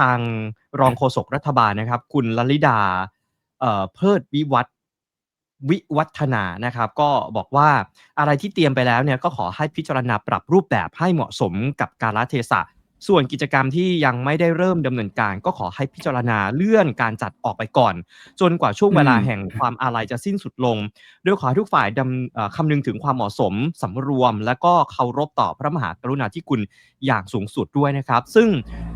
ทางรองโฆษกรัฐบาลนะครับ คุณลลิดาเอ่อเพิดวิวัฒน์วิวัฒนานะครับ ก็บอกว่าอะไรที่เตรียมไปแล้วเนี่ยก็ขอให้พิจารณาปรับรูปแบบให้เหมาะสมกับกาลเทศะ ส่วนกิจกรรมที่ยังไม่ได้เริ่มดำเนินการ ก็ขอให้พิจารณาเลื่อนการจัดออกไปก่อน จนกว่าช่วงเวลาอืมแห่งความอาลัยจะสิ้นสุดลงโดยขอให้ทุกฝ่ายดำเอ่อคำนึงถึงความเหมาะสมสำรวม และก็เคารพต่อพระมหากรุณาธิคุณอย่างสูงสุดด้วยนะครับ ซึ่ง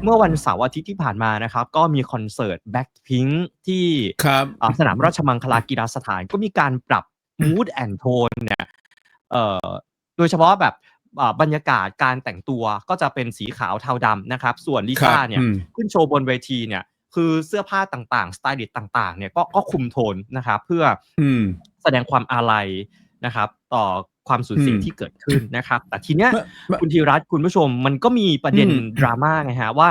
เมื่อวันเสาร์อาทิตย์ที่ผ่านมานะครับ ก็มีคอนเสิร์ต Blackpink ที่ครับอ่าสนามราชมังคลากีฬาสถานก็มีการปรับ mood and tone เนี่ยเอ่อโดยเฉพาะแบบอ่า บรรยากาศการแต่งตัวก็จะเป็นสีขาวเทาดำนะครับ ส่วนลิซ่าครับเนี่ยอืมขึ้นโชว์บนเวทีเนี่ยคือเสื้อผ้าต่างๆ สไตลิสต์ต่าง ๆ เนี่ยก็ก็คุมโทนนะครับ เพื่ออืมแสดงความอาลัยนะครับ ต่อความสูญเสียอืมที่เกิดขึ้นนะครับ แต่ทีเนี้ยเมื่อเมื่อคุณธีรัตน์คุณผู้ชมมันก็มีประเด็นอืมดราม่าไงฮะว่า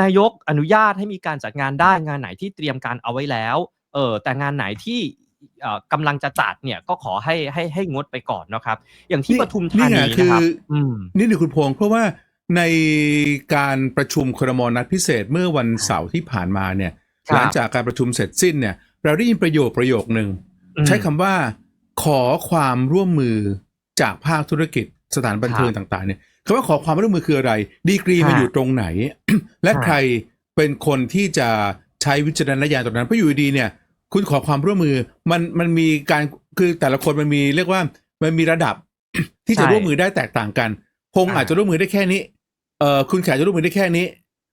นายกอนุญาตให้มีการจัดงานได้งานไหนที่เตรียมการเอาไว้แล้ว เออแต่งานไหนที่เอ่อ กำลังจะจัดเนี่ยก็ขอให้ให้ให้งดไปก่อนนะครับ อย่างที่ปทุมธานี่นีไงนะคืคอรับอืมนี่หนึ่งคุณพงษ์เพราะว่าในการประชุมครมนัดพิเศษเมื่อวันเสาร์ที่ผ่านมาเนี่ยครับหลังจากการประชุมเสร็จสิ้นเนี่ย เราได้ยินประโยคประโยคหนึ่งอืมใช้คำว่า ขอความร่วมมือจากภาคธุรกิจสถานบันเทิงครับต่าง ๆ เนี่ยคำว่าขอความร่วมมือคืออะไร ดีกรีมันฮะอยู่ตรงไหน และฮะใครเป็นคนที่จะใช้วิจารณญาณตรงนั้นเพราะอยู่ดีๆเนี่ย คุณขอความร่วมมือมันมันมีการคือแต่ละคนมันมีเรียกว่ามันมีระดับที่จะใช่ร่วมมือได้แตกต่างกันพงษ์อ่าอาจจะร่วมมือได้แค่นี้เอ่อคุณแขกจะร่วมมือได้แค่นี้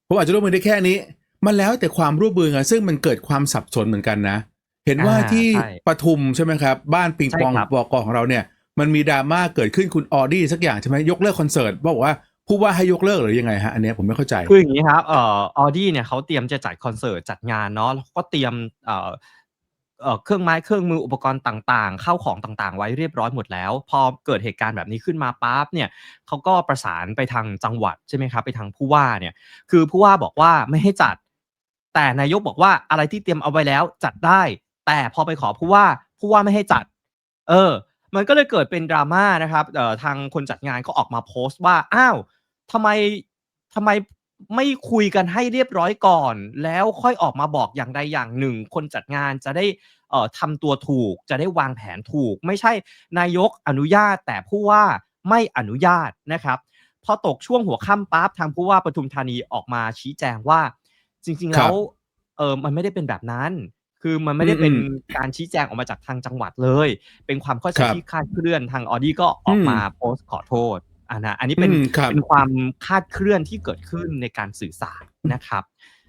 ผมอาจจะร่วมมือได้แค่นี้ มันแล้วแต่ความร่วมมือกันซึ่งมันเกิดความสับสนเหมือนกันนะ เห็นว่าอ่าที่ใช่ปทุมใช่ไหมครับ บ้านปิงปองใช่ครับบอกของเราเนี่ย มันมีดราม่าเกิดขึ้นคุณออดี้สักอย่างใช่ไหมยกเลิกคอนเสิร์ตบอกว่าผู้ว่าให้ยกเลิกหรือยังไงฮะอันเนี้ยผมไม่เข้าใจคืออย่างนี้ครับเอ่อออดี้เนี่ยเขาเตรียมจะจัดคอนเสิร์ตจัดงานเนาะแล้วก็เตรียมเอ่อ เครื่องไม้เครื่องมืออุปกรณ์ต่างๆ เข้าของต่างๆ ไว้เรียบร้อยหมดแล้ว พอเกิดเหตุการณ์แบบนี้ขึ้นมาปั๊บเนี่ยเขาก็ประสานไปทางจังหวัดใช่ไหมครับไปทางผู้ว่าเนี่ยคือผู้ว่าบอกว่าไม่ให้จัด แต่นายกบอกว่าอะไรที่เตรียมเอาไว้แล้วจัดได้ แต่พอไปขอผู้ว่าผู้ว่าไม่ให้จัด เออ มันก็เลยเกิดเป็นดราม่านะครับเอ่อทางคนจัดงานก็ออกมาโพสต์ว่าอ้าวทำไมทำไม ไม่คุยกันให้เรียบร้อยก่อน แล้วค่อยออกมาบอกอย่างใดอย่างหนึ่ง คนจัดงานจะได้เอ่อทำตัวถูก จะได้วางแผนถูก ไม่ใช่นายกอนุญาตแต่ผู้ว่าไม่อนุญาตนะครับ พอตกช่วงหัวค่ำปั๊บทางผู้ว่าปทุมธานีออกมาชี้แจงว่า จริงๆครัแล้บวเออมันไม่ได้เป็นแบบนั้น คือมันไม่ได้เป็นอืมการชี้แจงออกมาจากทางจังหวัดเลย เป็นความเข้าใจครับที่คลาดเคลื่อนทางออดี้ก็ออกอืมมาโพสต์ขอโทษ อ่านะอันนี้เป็นอืมครับเป็นความคลาดเคลื่อนที่เกิดขึ้นในการสื่อสารนะครับ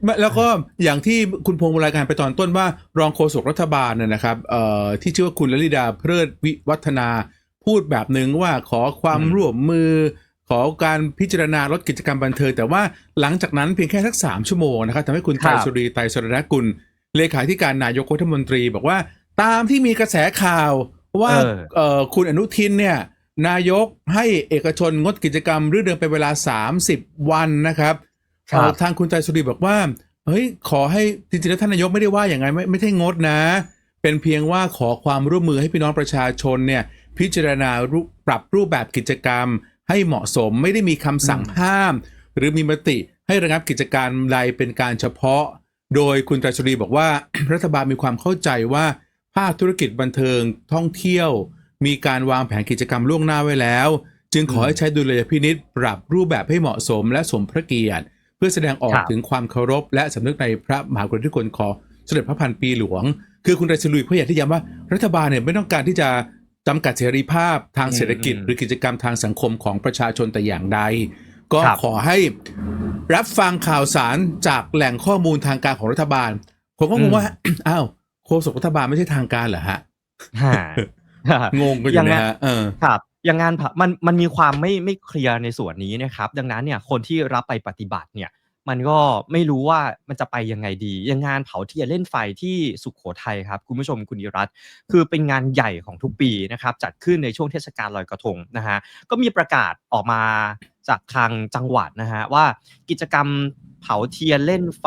ไม่แล้วก็อย่างที่คุณพงศ์รายการไปตอนต้นว่า รองโฆษกรัฐบาลเนี่ยนะครับเอ่อที่ชื่อว่าคุณลลิดาเพลิดวิวัฒนาพูดแบบหนึ่งว่าขอความอืมร่วมมือ ขอการพิจารณาลดกิจกรรมบันเทิงแต่ว่าหลังจากนั้นเพียงแค่สักสามชั่วโมงนะครับทำให้คุณไตรสุรีไตรสรณกุลเลขาธิการนายกรัฐมนตรี บอกว่าตามที่มีกระแสข่าวว่าเออเอ่อคุณอนุทินเนี่ย นายกให้เอกชนงดกิจกรรมรื่นเริงเป็นเวลา 30 วันนะครับครับเอ่อทางคุณไตรสุรีบอกว่า เฮ้ย ขอให้จริงๆแล้วท่านนายกไม่ได้ว่าอย่างไงไม่ไม่ใช่งดนะ เป็นเพียงว่าขอความร่วมมือให้พี่น้องประชาชนเนี่ย พิจารณารูปปรับรูปแบบกิจกรรม ให้เหมาะสมไม่ได้มีคำสั่งอืมห้าม หรือมีมติให้ระงับกิจการใดเป็นการเฉพาะ โดยคุณไตรสุรีบอกว่า รัฐบาลมีความเข้าใจว่าภาคธุรกิจบันเทิงท่องเที่ยว มีการวางแผนกิจกรรมล่วงหน้าไว้แล้ว จึงขอให้ใช้ดุลยพินิษปรับรูปแบบให้เหมาะสมและสมพระเกียรติ เพื่อแสดงออกถึงความเคารพ และสำนึกในพระมหากรุณาธิคุณของสมเด็จพระพันปีหลวง คือคุณไตรสุรีเขาอยากที่ย้ำว่ารัฐบาลเนี่ยไม่ต้องการที่จะจำกัดเสรีภาพทางเศรษฐกิจ หรือกิจกรรมทางสังคมของประชาชนแต่อย่างใด ก็ขอให้รับฟังข่าวสารจากแหล่งข้อมูลทางการของรัฐบาล ผมก็งงว่าอ้าวโฆษกรัฐบาลไม่ใช่ทางการเหรอฮะ งงกันอยู่นะฮะเออครับอย่างงานผ่ามันมันมีความไม่ไม่เคลียร์ในส่วนนี้นะครับ ดังนั้นเนี่ยคนที่รับไปปฏิบัติเนี่ย มันก็ไม่รู้ว่ามันจะไปยังไงดีอย่างงานเผาเทียนเล่นไฟที่สุขโขทัยครับ คุณผู้ชมคุณอิรัตน์คือเป็นงานใหญ่ของทุกปีนะครับ จัดขึ้นในช่วงเทศกาลลอยกระทงนะฮะก็มีประกาศออกมาจากทางจังหวัดนะฮะว่ากิจกรรมเผาเทียนเล่นไฟ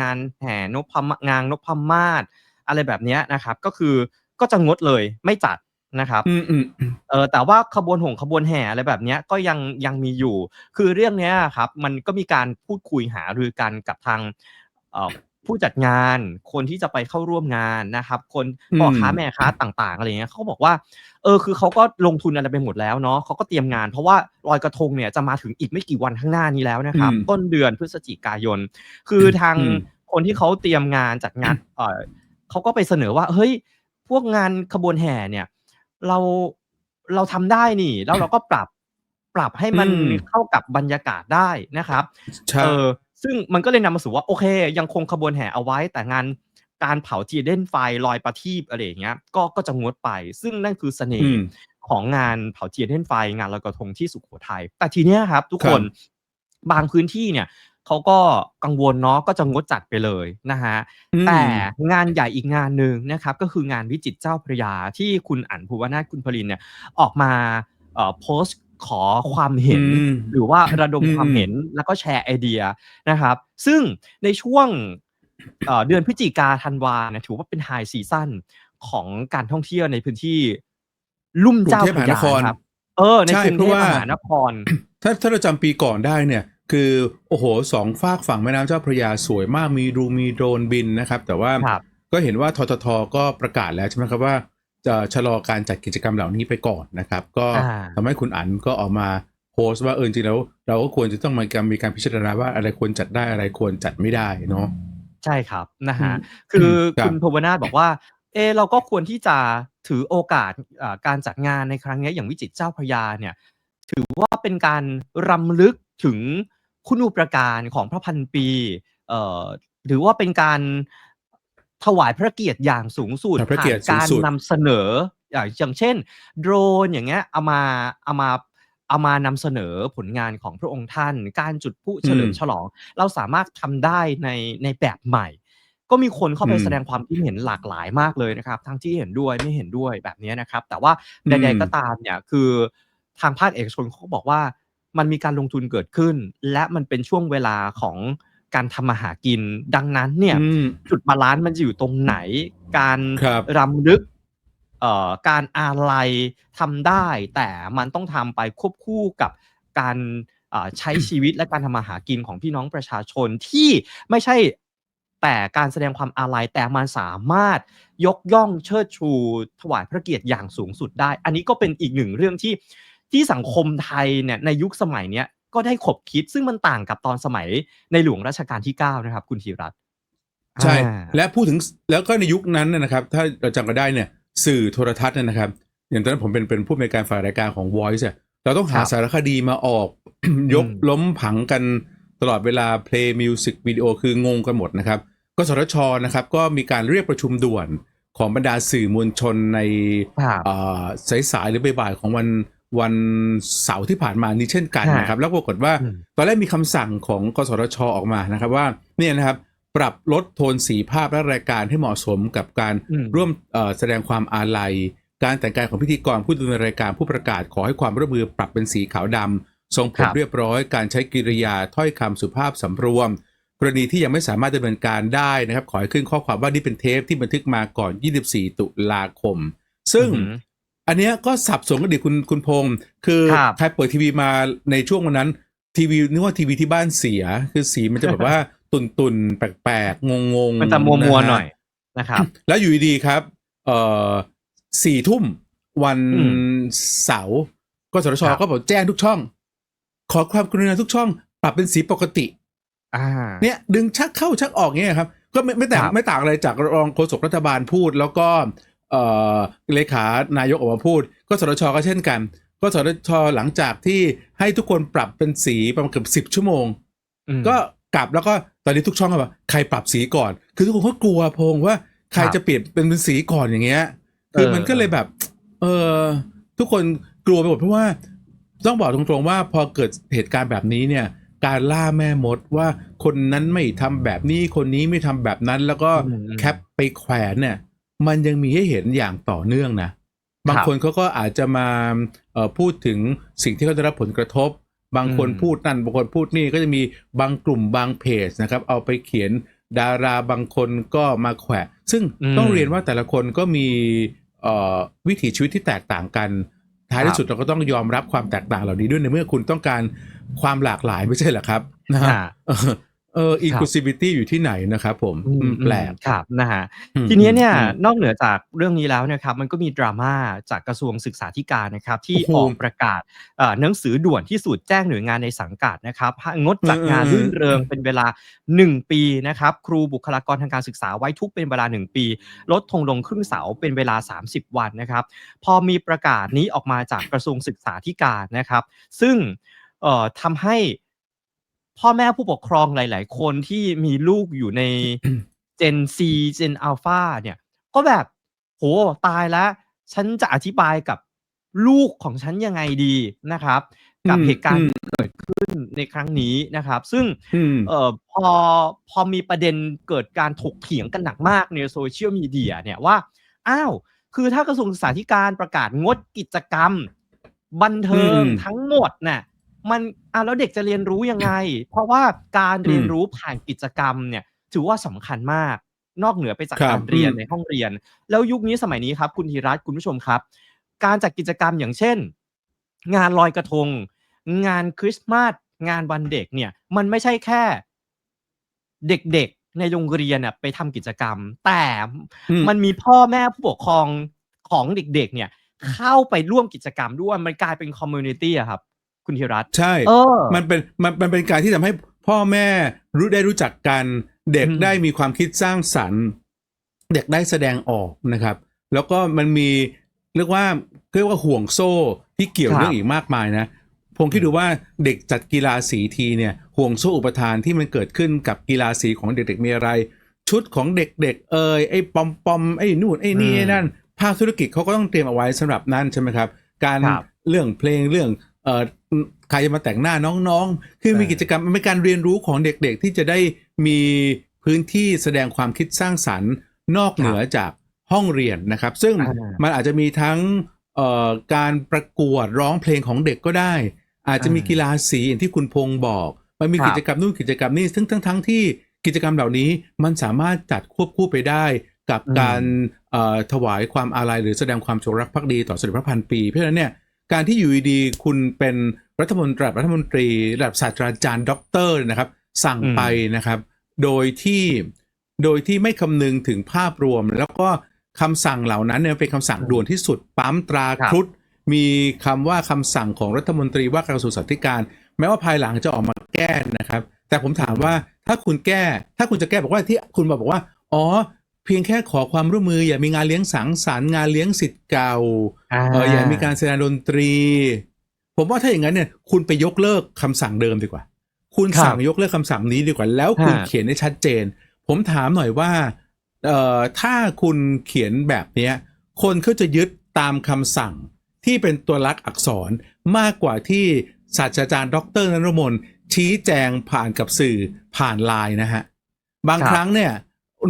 งานแห่นพมางานนพมาศอะไรแบบเนี้ยนะครับ ก็คือก็จะงดเลยไม่จัด นะครับอืมอืมอืมเออแต่ว่าขบวนหงขบวนแห่อะไรแบบเนี้ยก็ยังยังมีอยู่ คือเรื่องเนี้ยครับ มันก็มีการพูดคุยหารือกันกับทางเอ่อผู้จัดงาน คนที่จะไปเข้าร่วมงานนะครับ คนพ่อค้าแม่ค้าต่างๆอะไรเงี้ยเขาบอกว่า เออ คือเขาก็ลงทุนอะไรไปหมดแล้วเนาะเขาก็เตรียมงาน เพราะว่าลอยกระทงเนี่ยจะมาถึงอีกไม่กี่วันข้างหน้านี้แล้วนะครับ ต้นเดือนพฤศจิกายน คือทางคนที่เขาเตรียมงานจัดงาน เออเขาก็ไปเสนอว่า เฮ้ย พวกงานขบวนแห่เนี่ย เราเราทำได้นี่ แล้วเราก็ปรับปรับให้มันอืมเข้ากับบรรยากาศได้นะครับใช่เออซึ่งมันก็เลยนำมาสู่ว่าโอเค ยังคงขบวนแห่เอาไว้ แต่งานการเผาจีเด่นไฟลอยประทีปอะไรอย่างเงี้ยก็ก็จะงดไป ซึ่งนั่นคือเสน่อืห์มของงานเผาจีเด่นไฟงานลอยกระทงที่สุโขทัยแต่ทีเนี้ยครับ ทุกครัคบนบางพื้นที่เนี่ย เขาก็กังวลเนาะก็จะงดจัดไปเลยนะฮะอืมแต่งานใหญ่อีกงานหนึ่งนะครับก็คืองานวิจิตรเจ้าพระยาที่คุณอั๋นภูวนาถคุณพลินเนี่ยออกมาเอ่อโพสต์ขอความเห็นอืมหรือว่าระดมอืมความเห็นแล้วก็แชร์ไอเดียนะครับ ซึ่งในช่วงเอ่อเดือนพฤศจิกาธันวาเนี่ยถือว่าเป็นไฮซีซั่นของการท่องเที่ยวในพื้นที่ ลุ่มเจ้าพระยาครับ เออในใช่กรุงเพเทราะพว่ามหานคร ถ้าถ้าเราจำปีก่อนได้เนี่ย คือโอ้โหสองฝากฝั่งแม่น้ำเจ้าพระยาสวยมากมีดูมีโดรนบินนะครับ แต่ว่าครับก็เห็นว่าทททก็ประกาศแล้วใช่ไหมครับว่า จะชะลอการจัดกิจกรรมเหล่านี้ไปก่อนนะครับ ก็อ่าทำให้คุณอั๋นก็ออกมาโพสต์ว่าเออจริงๆแล้ว เราก็ควรจะต้องมีการมีการพิจารณาว่าอะไรควรจัดได้อะไรควรจัดไม่ได้เนาะใช่ครับนะฮะอืมคือครับคุณภวนาถบอกว่า เออเราก็ควรที่จะถือโอกาสอ่าการจัดงานในครั้งนี้อย่างวิจิตรเจ้าพระยาเนี่ย ถือว่าเป็นการรำลึกถึง คุณูปการของพระพันปีเอ่อหรือว่าเป็นการถวายพระเกียรติอย่างสูงสุดพระเกียรติผ่านการสูงสุดนำเสนออย่างอย่างเช่น โดรนอย่างเงี้ยเอามาเอามาเอามานำเสนอผลงานของพระองค์ท่าน การจุดพลุเฉลิมฉลอง เราสามารถทำได้ในในแบบใหม่ ก็มีคนเข้าไปอืมแสดงความคิดเห็นหลากหลายมากเลยนะครับ ทั้งที่เห็นด้วยไม่เห็นด้วยแบบนี้นะครับ แต่ว่าอืใดมๆก็ตามเนี่ยคือทางภาคเอกชนเขาก็บอกว่า มันมีการลงทุนเกิดขึ้น และมันเป็นช่วงเวลาของการทำมาหากิน ดังนั้นเนี่ยอืมจุดบาลานซ์มันจะอยู่ตรงไหน การครับรำลึกเอ่อการอาลัยทำได้ แต่มันต้องทำไปควบคู่กับการอ่าใช้ชีวิตและการทำมาหากินของพี่น้องประชาชนที่ไม่ใช่แต่การแสดงความอาลัยแต่มันสามารถยกย่องเชิดชู ถวายพระเกียรติอย่างสูงสุดได้ อันนี้ก็เป็นอีกหนึ่งเรื่องที่ ที่สังคมไทยเนี่ยในยุคสมัยเนี้ยก็ได้ขบคิดซึ่งมันต่างกับตอนสมัยในหลวงรัชกาลที่ 9 นะครับ คุณธีรัตน์ใช่อ่าและพูดถึงแล้วก็ในยุคนั้นนะนะครับ ถ้าเราจำกันได้เนี่ย สื่อโทรทัศน์เนี่ยนะครับ อย่างตอนนั้นผมเป็นเป็นผู้อำนวยการฝ่ายรายการของ Voice อะเราต้องหาครับสารคดีมาออก ยกอืมล้มผังกันตลอดเวลา play music video คืองงกันหมดนะครับกสทชนะครับ ก็มีการเรียกประชุมด่วนของบรรดาสื่อมวลชนในครับเอ่อสายๆหรือบ่ายๆของวัน วันเสาร์ที่ผ่านมานี้เช่นกันฮะนะครับ แล้วปรากฏว่าอืมตอนแรกมีคำสั่งของกสทชออกมานะครับว่าเนี่ยนะครับ ปรับลดโทนสีภาพและรายการให้เหมาะสมกับการอืมร่วมเอ่อแสดงความอาลัย การแต่งกายของพิธีกรผู้ดำเนินรายการผู้ประกาศขอให้ความร่วมมือปรับเป็นสีขาวดำทรงผครัมบเรียบร้อย การใช้กิริยาถ้อยคำสุภาพสำรวม กรณีที่ยังไม่สามารถดำเนินการได้นะครับ ขอให้ขึ้นข้อความว่านี่เป็นเทปที่บันทึกมาก่อน 24 ตุลาคม ซึ่ง อือหืออันเนี้ยก็สับสนกันดีคุณคุณพงศ์คือครับ ใครเปิดทีวีมาในช่วงวันนั้น ทีวีนึกว่าทีวีที่บ้านเสีย คือสีมันจะแบบว่า ตุนตุนๆแปลกๆ งงงๆมันจะมัวมัวฮๆหน่อยนะครับ แล้วอยู่ดีๆครับ เอ่อสี่ทุ่มวันอืมเสาร์กสทชครับ ก็บอกแจ้งทุกช่อง ขอความกรุณาทุกช่อง ปรับเป็นสีปกติ อ่า เนี่ยดึงชักเข้าชักออกเนี่ยครับ ก็ไม่ไม่ต่างครับ ไม่ต่างอะไรจากรองโฆษกรัฐบาลพูด แล้วก็ เอ่อเลขานายกออกมาพูด ก็สทชก็เช่นกัน ก็สทชหลังจากที่ให้ทุกคนปรับเป็นสีประมาณเกือบสิบ10ชั่วโมงอืมก็กลับแล้วก็ตอนนี้ทุกช่องก็แบบใครปรับสีก่อน คือทุกคนก็กลัวพงว่าใครครับจะเปลี่ยนเป็นเป็นสีก่อนอย่างเงี้ย คือเออมันก็เลยแบบ เออทุกคนกลัวไปหมดเพราะว่าต้องบอกตรงๆว่าพอเกิดเหตุการณ์แบบนี้เนี่ย การล่าแม่มดว่าคนนั้นไม่ทำแบบนี้คนนี้ไม่ทำแบบนั้น แล้วก็อืมแคปไปแขวนเนี่ย มันยังมีให้เห็นอย่างต่อเนื่องนะ บางครับคนเขาก็อาจจะมาเอ่อพูดถึงสิ่งที่เขาได้รับผลกระทบ บางคนอืมพูดนั่น บางคนพูดนี่ก็จะมีบางกลุ่มบางเพจนะครับ เอาไปเขียนดาราบางคนก็มาแขวะ ซึ่งอืมต้องเรียนว่าแต่ละคนก็มีเอ่อวิถีชีวิตที่แตกต่างกัน ท้ายที่สุดเราก็ต้องยอมรับความแตกต่างเหล่านี้ด้วยในเมื่อคุณต้องการความหลากหลายไม่ใช่เหรอครับนะฮะอ่า เออเออ inclusivity อยู่ที่ไหนนะครับผมอืมอืมแปลกครับนะฮะอืมทีนี้เนี่ยอืมนอกเหนือจากเรื่องนี้แล้วเนะครับมันก็มีดราม่าจากกระทรวงศึกษาธิการนะครับที่โอ้โหออกประกาศเอ่อหนังสือด่วนที่สุดแจ้งหน่วยงานในสังกัดนะครับให้งดจัดงานอืมรื่นเริงเป็นเวลา 1 ปีนะครับครูบุคลากรทางการศึกษาไว้ทุกเป็นเวลา 1 ปี ลดธงลงครึ่งเสาเป็นเวลา 30 วันนะครับพอมีประกาศนี้ออกมาจากกระทรวงศึกษาธิการนะครับ ซึ่งเอ่อทำให้ พ่อแม่ผู้ปกครองหลาย ๆ คนที่มีลูกอยู่ใน Gen C Gen Alpha เนี่ย ก็แบบ โหตายแล้ว ฉันจะอธิบายกับลูกของฉันยังไงดีนะครับ กับอืมเหตุการณ์อืมที่เกิดขึ้นในครั้งนี้นะครับ ซึ่งอืมเอ่อพอพอมีประเด็นเกิดการถกเถียงกันหนักมากในโซเชียลมีเดียเนี่ยว่า อ้าว คือถ้ากระทรวงศึกษาธิการประกาศงดกิจกรรม บันเทิงอืมทั้งหมดน่ะ มันอะแล้วเด็กจะเรียนรู้ยังไง เพราะว่าการเรียนรู้ผ่านกิจกรรมเนี่ยถือว่าสำคัญมาก นอกเหนือไปจากครับการเรียนอืมในห้องเรียน แล้วยุคนี้สมัยนี้ครับ คุณธีรัตน์คุณผู้ชมครับ การจัดกิจกรรมอย่างเช่น งานลอยกระทง งานคริสต์มาสงานวันเด็กเนี่ย มันไม่ใช่แค่ เด็กๆในโรงเรียนน่ะไปทำกิจกรรม แต่อืมมันมีพ่อแม่ผู้ปกครองของเด็ก ๆ เนี่ย เข้าไปร่วมกิจกรรมด้วยมันกลายเป็นคอมมูนิตี้อะครับ คุณธีรัตน์ใช่เออมันเป็นมันมันเป็นการที่ทำให้พ่อแม่รู้ได้รู้จักกัน เด็กอืมได้มีความคิดสร้างสรรค์ เด็กได้แสดงออกนะครับ แล้วก็มันมีเรียกว่าเรียกว่าห่วงโซ่ที่เกี่ยวครับเรื่องอีกมากมายนะผมคิดดูว่าเด็กจัดกีฬาสีทีเนี่ยห่วงโซ่อุปทานที่มันเกิดขึ้นกับกีฬาสีของเด็กๆมีอะไร ชุดของเด็กๆเอยไอ้ปอมปอมไอ้นู่นไอ้นี่อืมไอ้นั่นภาคธุรกิจเขาก็ต้องเตรียมเอาไว้สำหรับนั่นใช่ไหมครับ การครับเรื่องเพลงเรื่องเอ่อ ใครจะมาแต่งหน้าน้องๆ คือมีเออกิจกรรมมันเป็นการเรียนรู้ของเด็กๆ ที่จะได้มีพื้นที่แสดงความคิดสร้างสรรค์ นอกเหนือจากห้องเรียนนะครับ ซึ่งอ่ามันอาจจะมีทั้งเอ่อการประกวดร้องเพลงของเด็กก็ได้ อาจจะมีอ่ากีฬาสีอย่างที่คุณพงษ์บอกมันมีครับกิจกรรมนู่นกิจกรรมนี่ซึ่งทั้งทั้งที่กิจกรรมเหล่านี้มันสามารถจัดควบคู่ไปได้กับอืมการเอ่อถวายความอาลัยหรือแสดงความจงรักภักดีต่อสมเด็จพระพันปี เพราะฉะนั้นเนี่ย การที่อยู่ดีๆคุณเป็นรัฐมนตรีรัฐมนตรีระดับศาสตราจารย์ด็อกเตอร์นะครับ สั่งอืมไปนะครับ โดยที่โดยที่ไม่คำนึงถึงภาพรวม แล้วก็คำสั่งเหล่านั้นเนี่ยเป็นคำสั่งด่วนที่สุดปั๊มตราครับครุฑมีคำว่าคำสั่งของรัฐมนตรีว่าการกระทรวงสาธารณการ แม้ว่าภายหลังจะออกมาแก้นะครับ แต่ผมถามว่าถ้าคุณแก้ ถ้าคุณจะแก้บอกว่าที่คุณบอกว่า อ๋อ เพียงแค่ขอความร่วมมือ อย่ามีงานเลี้ยงสังสรรค์งานเลี้ยงสิทธิ์เก่าเอออย่ามีการแสดงดนตรี ผมว่าถ้าอย่างนั้นเนี่ย คุณไปยกเลิกคำสั่งเดิมดีกว่า คุณครับสั่งยกเลิกคำสั่งนี้ดีกว่า แล้วคุณฮะเขียนให้ชัดเจน ผมถามหน่อยว่าเอ่อถ้าคุณเขียนแบบเนี้ย คนเขาจะยึดตามคำสั่งที่เป็นตัวลักษณ์อักษรมากกว่าที่ศาสตราจารย์ ดรนรมนชี้แจงผ่านกับสื่อผ่านไลน์นะฮะ บางครับครั้งเนี่ย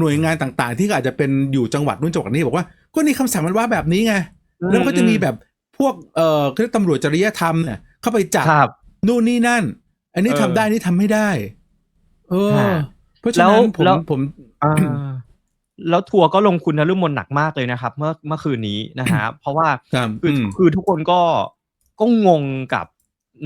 หน่วยงานต่างๆ ที่อาจจะเป็นอยู่จังหวัดนู้นจังหวัดนี้บอกว่า ก็นี่คำสั่งมันว่าแบบนี้ไงแล้วมันก็จะมีแบบพวกเอ่อเขาเรียกตำรวจจริยธรรมเนี่ยเข้าไปจับครับนู่นนี่นั่น อันนี้เออทำได้นี่ทำไม่ได้ เออฮะเพราะฉะนั้นผมแล้วผมอ่าแล้วทัวร์ก็ลงคุณนฤมลหนักมากเลยนะครับ เมื่อเมื่อคืนนี้นะฮะเพราะว่าครับคืออมคือทุกคนก็ก็งงกับ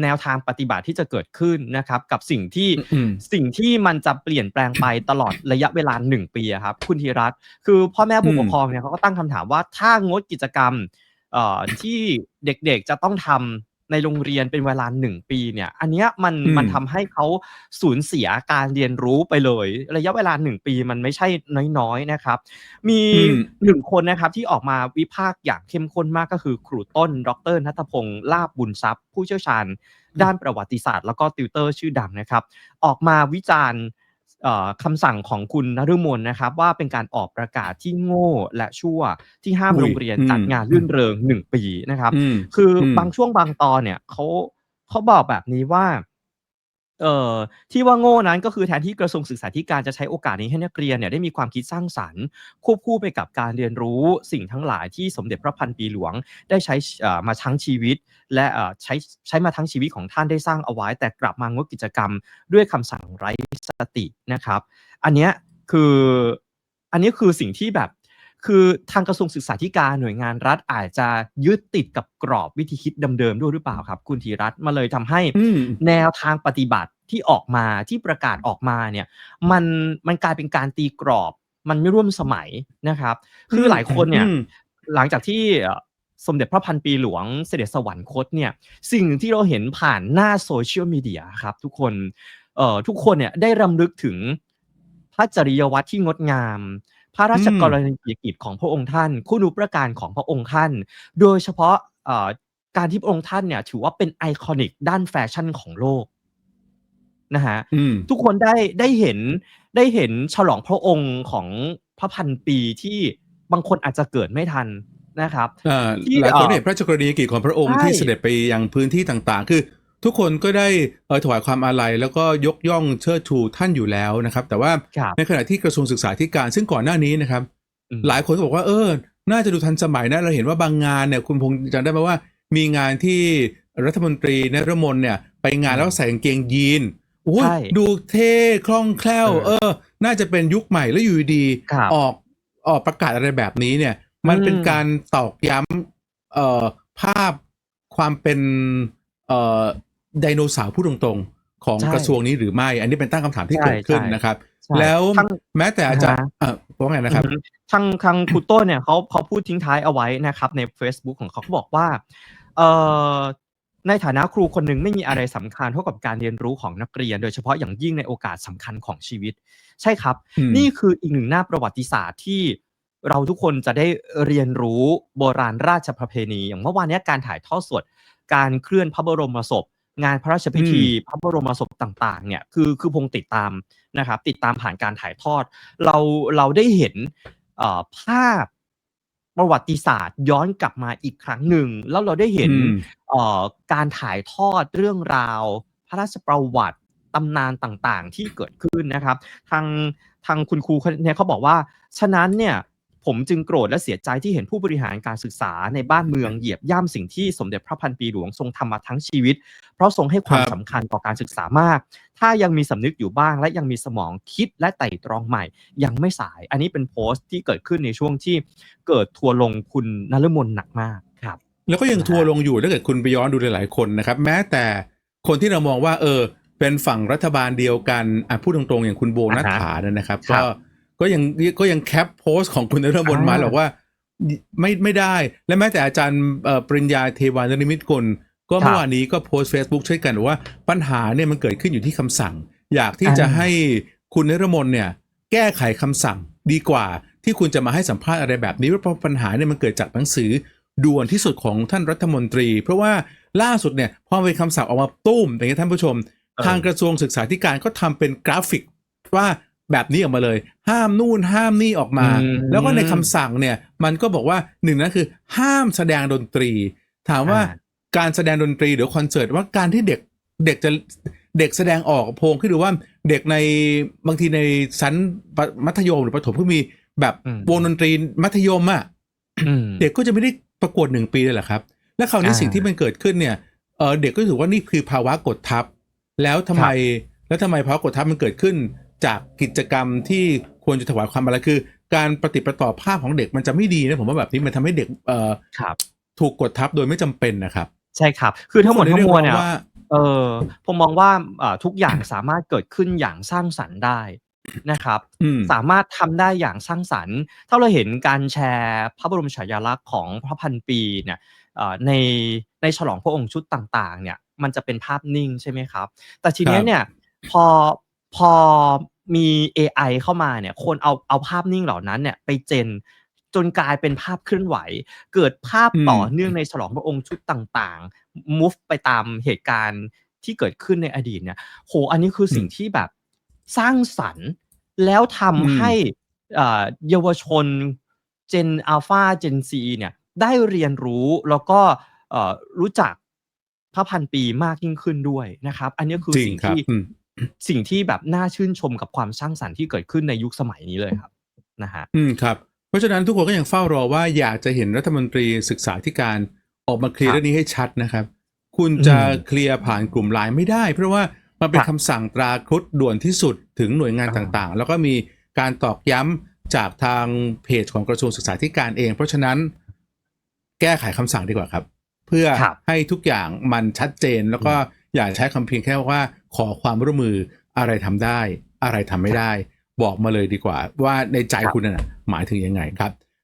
แนวทางปฏิบัติที่จะเกิดขึ้นนะครับ กับสิ่งที่อืมสิ่งที่มันจะเปลี่ยนแปลงไปตลอดระยะเวลาหนึ่งปีอะครับ คุณธีรัตน์คือพ่อแม่ผู้อืมปกครองเนี่ยเขาก็ตั้งคำถามว่าถ้างดกิจกรรมเอ่อที่เด็กๆจะต้องทำ ในโรงเรียนเป็นเวลาหนึ่งปีเนี่ย อันเนี้ยมันอืมมันทำให้เขาสูญเสียการเรียนรู้ไปเลย ระยะเวลาหนึ่งปีมันไม่ใช่น้อยๆนะครับ มีอืมหนึ่งคนนะครับที่ออกมาวิพากษ์อย่างเข้มข้นมากก็คือครูต้น ดรนัทพงศ์ลาบบุญทรัพย์ ผู้เชี่ยวชาญ ด้านประวัติศาสตร์ แล้วก็ติวเตอร์ชื่อดังนะครับ ออกมาวิจารณ์เอ่อ คำสั่งของคุณนฤมลนะครับ ว่าเป็นการออกประกาศที่โง่และชั่วที่ห้ามอุ้ยโรงเรียนอืมจัดงานรื่นเริงหนึ่งปีนะครับอืมคืออมบางช่วงบางตอนเนี่ยเขาเขาบอกแบบนี้ว่าเอ่อที่ว่าโง่นั้นก็คือแทนที่กระทรวงศึกษาธิการจะใช้โอกาสนี้ให้นักเรียนเนี่ยได้มีความคิดสร้างสรรค์ ควบคู่ไปกับการเรียนรู้สิ่งทั้งหลายที่สมเด็จพระพันปีหลวง ได้ใช้เอ่อมาทั้งชีวิต และเอ่อใช้ใช้มาทั้งชีวิตของท่านได้สร้างเอาไว้ แต่กลับมางดกิจกรรมด้วยคำสั่งไร้ สตินะครับ อันเนี้ยคืออันนี้คือสิ่งที่แบบคือทางกระทรวงศึกษาธิการหน่วยงานรัฐอาจจะยึดติดกับกรอบวิธีคิดเดิมๆด้วยหรือเปล่าครับ คุณธีรัตน์มาเลยทำให้อืมแนวทางปฏิบัติที่ออกมาที่ประกาศออกมาเนี่ย มันมันกลายเป็นการตีกรอบ มันไม่ร่วมสมัยนะครับ คือหลายคนเนี่ยอืมหลังจากที่เอ่อสมเด็จพระพันปีหลวงเสด็จสวรรคตเนี่ย สิ่งหนึ่งที่เราเห็นผ่านหน้าโซเชียลมีเดียครับทุกคน เอ่อทุกคนเนี่ยได้รำลึกถึงพระจริยวัตรที่งดงาม พระราชกรณียกิจของพระองค์ท่าน คุณูปการของพระองค์ท่าน โดยเฉพาะเอ่อการที่พระองค์ท่านเนี่ยถือว่าเป็นไอคอนิกด้านแฟชั่นของโลกนะฮะอืมทุกคนได้ได้เห็นได้เห็นฉลองพระองค์ของพระพันปีที่บางคนอาจจะเกิดไม่ทันนะครับอ่าที่หลายคนเอ่อเห็นพระราชกรณียกิจของพระองค์ใช่ที่เสด็จไปยังพื้นที่ต่างๆ คือ ทุกคนก็ได้เอ่อถวายความอาลัยแล้วก็ยกย่องเชิดชูท่านอยู่แล้วนะครับ แต่ว่าครับในขณะที่กระทรวงศึกษาธิการซึ่งก่อนหน้านี้นะครับอืมหลายคนก็บอกว่าเออ น่าจะดูทันสมัยนะเราเห็นว่าบางงานเนี่ยคุณพงษ์จำได้ไหมว่า มีงานที่รัฐมนตรีนรมนเนี่ย ไปงานแล้วใส่กางเกงยีนโอ้ยใช่ดูเท่คล่องแคล่วเออเออ น่าจะเป็นยุคใหม่แล้วอยู่ดีๆครับออกออกประกาศอะไรแบบนี้เนี่ย มันเป็นอืมการตอกย้ำเอ่อภาพความเป็นเอ่อ ไดโนเสาร์พูดตรงๆ ของใช่กระทรวงนี้หรือไม่ อันนี้เป็นตั้งคำถามที่ใช่เกิดขึ้นใช่นะครับใช่แล้วทั้งแม้แต่อาจารย์อ่าฮะเอ่อว่าไงนะครับอือฮึทางทางครูโต้เนี่ยเขาเขาพูดทิ้งท้ายเอาไว้นะครับ ใน Facebook ของเขาเขาบอกว่าเอ่อในฐานะครูคนหนึ่งไม่มีอะไรสำคัญเท่ากับการเรียนรู้ของนักเรียน โดยเฉพาะอย่างยิ่งในโอกาสสำคัญของชีวิต ใช่ครับอืมนี่คืออีกหนึ่งหน้าประวัติศาสตร์ที่เราทุกคนจะได้เรียนรู้โบราณราชประเพณี อย่างเมื่อวานเนี้ยการถ่ายทอดสด การเคลื่อนพระบรมศพ งานพระราชพิธีพระบรมศพต่างๆ เนี่ยคือคือพงติดตามนะครับ ติดตามผ่านการถ่ายทอด เราเราได้เห็นเอ่อภาพประวัติศาสตร์ย้อนกลับมาอีกครั้งหนึ่ง แล้วเราได้เห็นอืมเอ่อการถ่ายทอดเรื่องราว พระราชประวัติตำนานต่างๆ ที่เกิดขึ้นนะครับ ทางทางคุณครูเนี่ยเขาบอกว่า ฉะนั้นเนี่ย ผมจึงโกรธและเสียใจที่เห็นผู้บริหารการศึกษาในบ้านเมืองเหยียบย่ำสิ่งที่สมเด็จพระพันปีหลวงทรงทำมาทั้งชีวิต เพราะทรงให้ความครับสำคัญต่อการศึกษามาก ถ้ายังมีสำนึกอยู่บ้าง และยังมีสมองคิดและไต่ตรองใหม่ ยังไม่สาย อันนี้เป็นโพสต์ที่เกิดขึ้นในช่วงที่เกิดทัวร์ลงคุณนฤมลหนักมากครับ แล้วก็ยังนะฮะทัวร์ลงอยู่ถ้าเกิดคุณไปย้อนดูหลายๆคนนะครับ แม้แต่คนที่เรามองว่า เออ เป็นฝั่งรัฐบาลเดียวกันอะพูดตรงๆอย่างคุณโบนัฐฐาเนี่ยนะครับครัก็บ ก็ยังก็ยังแคปโพสต์ของคุณนรมนมาอ่าบอกว่าไม่ไม่ได้ และแม้แต่อาจารย์เอ่อปริญญาเทวานริมิตกุลก็ครับเมื่อวานนี้ก็โพสต์ Facebook ช่วยกันบอกว่าปัญหาเนี่ยมันเกิดขึ้นอยู่ที่คำสั่ง อยากที่จะอ่าให้คุณนรมนเนี่ยแก้ไขคำสั่งดีกว่าที่คุณจะมาให้สัมภาษณ์อะไรแบบนี้เพราะปัญหาเนี่ยมันเกิดจากหนังสือด่วนที่สุดของท่านรัฐมนตรี เพราะว่าล่าสุดเนี่ยพอเป็นคำสั่งออกมาตุ้มอย่างนี้ยท่านผู้ชมเออทางกระทรวงศึกษาธิการก็ทำเป็นกราฟิกว่า แบบนี้ออกมาเลย ห้ามนู่นห้ามนี่ออกมาอืมแล้วก็ในคำสั่งเนี่ย มันก็บอกว่าหนึ่งนั่นคือ ห้ามแสดงดนตรี ถามว่าอ่าการแสดงดนตรีหรือคอนเสิร์ตว่าการที่เด็กเด็กจะเด็กแสดงออกโพงขึ้นดูว่าเด็กในบางทีในชั้นมัธยมหรือประถมก็มีแบบอืมวงดนตรีมัธยมอะอืมเด็กก็จะไม่ได้ประกวดหนึ่งปีเลยเหรอครับ และคราวนี้อ่าสิ่งที่มันเกิดขึ้นเนี่ยเออเด็กก็ถือว่านี่คือภาวะกดทับ แล้วทำไมแล้วทำไมภาวะกดทับมันเกิดขึ้น จากกิจกรรมที่ควรจะถวายความอะไรคือ การปฏิดประต่อภาพของเด็กมันจะไม่ดีนะผมว่าแบบนี้มันทำให้เด็กเอ่อครับถูกกดทับโดยไม่จำเป็นนะครับ ใช่ครับ คือทั้งหมดทั้งมวลเนี่ยทุกคได้รีกร้องว่าเออผมมองว่าเอ่อทุกอย่างสามารถเกิดขึ้นอย่างสร้างสรรค์ได้นะครับอืมสามารถทำได้อย่างสร้างสรรค์ถ้าเราเห็นการแชร์พระบรมฉายาลักษณ์ของพระพันปีเนี่ยเอ่อในในฉลองพระองค์ชุดต่างๆ เนี่ย มันจะเป็นภาพนิ่งใช่ไหมครับ แต่ทีเนี้ยเนี่ยพอ พอมี AI เข้ามาเนี่ยคนเอาเอาภาพนิ่งเหล่านั้นเนี่ยไปเจนจนกลายเป็นภาพเคลื่อนไหว เกิดภาพอืมต่อเนื่องในฉลองพระองค์ชุดต่างๆ move ไปตามเหตุการณ์ที่เกิดขึ้นในอดีตเนี่ยโหอันนี้คือสิ่งที่แบบสร้างสรรค์แล้วทำให้เอ่อเยาวชนเจนอัลฟาเจนซีเนี่ยได้เรียนรู้แล้วก็เอ่อรู้จักพระพันปีมากยิ่งขึ้นด้วยนะครับ อันนี้คือจริงสิ่งครับที่อืม สิ่งที่แบบน่าชื่นชมกับความสร้างสรรค์ที่เกิดขึ้นในยุคสมัยนี้เลยครับนะฮะอืมครับ เพราะฉะนั้นทุกคนก็ยังเฝ้ารอว่าอยากจะเห็นรัฐมนตรีศึกษาธิการออกมาเคลียร์ครับเรื่องนี้ให้ชัดนะครับ คุณจะอืมเคลียร์ผ่านกลุ่มไลน์ไม่ได้ เพราะว่ามันเป็นครับคำสั่งตราครุฑด่วนที่สุดถึงหน่วยงานอ่าต่างๆ แล้วก็มีการตอกย้จากทางเพจของกระทรวงศึกษาธิการเอง เพราะฉะนั้นแก้ไขคำสั่งดีกว่าครับ เพื่อครับให้ทุกอย่างมันชัดเจนแล้วก็อย่าใช้คำเพียงแค่ว่า ขอความร่วมมืออะไรทำได้ อะไรทำไม่ได้ บอกมาเลยดีกว่า ว่าในใจคุณน่ะหมายถึงยังไงครับ